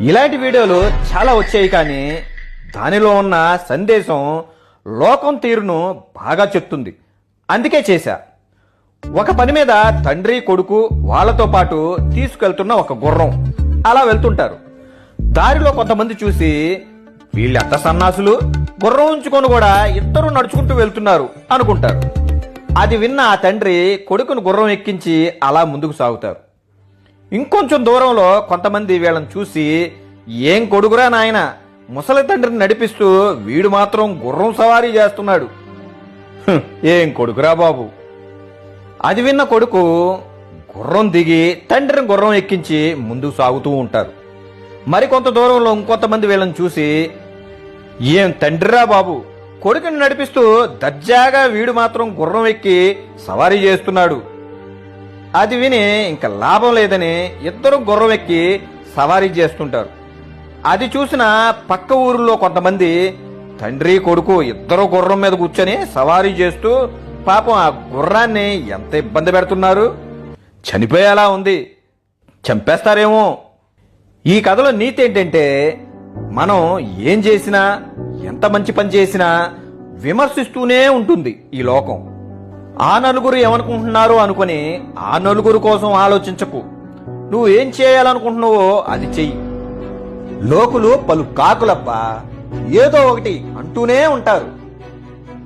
ఇలాంటి వీడియోలు చాలా వచ్చాయి కానీ దానిలో ఉన్న సందేశం లోకం తీరును బాగా చెప్తుంది. అందుకే చేశా. ఒక పని మీద తండ్రి కొడుకు వాళ్ళతో పాటు తీసుకెళ్తున్న ఒక గుర్రం. అలా వెళ్తుంటారు. దారిలో కొంతమంది చూసి వీళ్ళు ఎంత సన్నాసులు? గుర్రం ఉంచుకొని కూడా ఇద్దరు నడుచుకుంటూ వెళ్తున్నారు అనుకుంటారు. అది విన్న ఆ తండ్రి కొడుకును గుర్రం ఎక్కించి అలా ముందుకు సాగుతారు. ఇంకొంచెం దూరంలో కొంతమంది వీళ్ళని చూసి ఏం కొడుకురా నాయన? ముసలి తండ్రిని నడిపిస్తూ వీడు మాత్రం గుర్రం సవారీ చేస్తున్నాడు. ఏం కొడుకురా బాబు? అది విన్న కొడుకు గుర్రం దిగి తండ్రిని గుర్రం ఎక్కించి ముందుకు సాగుతూ ఉంటారు. మరి కొంత దూరంలో ఇంకొంతమంది వీళ్ళని చూసి ఏం తండ్రిరా బాబు? కొడుకుని నడిపిస్తూ దర్జాగా వీడు మాత్రం గుర్రం ఎక్కి సవారీ చేస్తున్నాడు. అది విని ఇంకా లాభం లేదని ఇద్దరు గుర్రం ఎక్కి సవారీ చేస్తుంటారు. అది చూసిన పక్క ఊరిలో కొంతమంది తండ్రి కొడుకు ఇద్దరు గుర్రం మీద కూర్చొని సవారీ చేస్తూ పాపం ఆ గుర్రాన్ని ఎంత ఇబ్బంది పెడుతున్నారు? చనిపోయేలా ఉంది. చంపేస్తారేమో. ఈ కథలో నీతి ఏంటంటే మనం ఏం చేసినా ఎంత మంచి పని చేసినా విమర్శిస్తూనే ఉంటుంది ఈ లోకం. ఆ నలుగురు ఏమనుకుంటున్నారో అనుకొని ఆ నలుగురు కోసం ఆలోచించకు. నువ్వు ఏం చేయాలనుకుంటున్నావో అది చెయ్యి. లోకులు పలు కాకులబ్బా ఏదో ఒకటి అంటూనే ఉంటారు.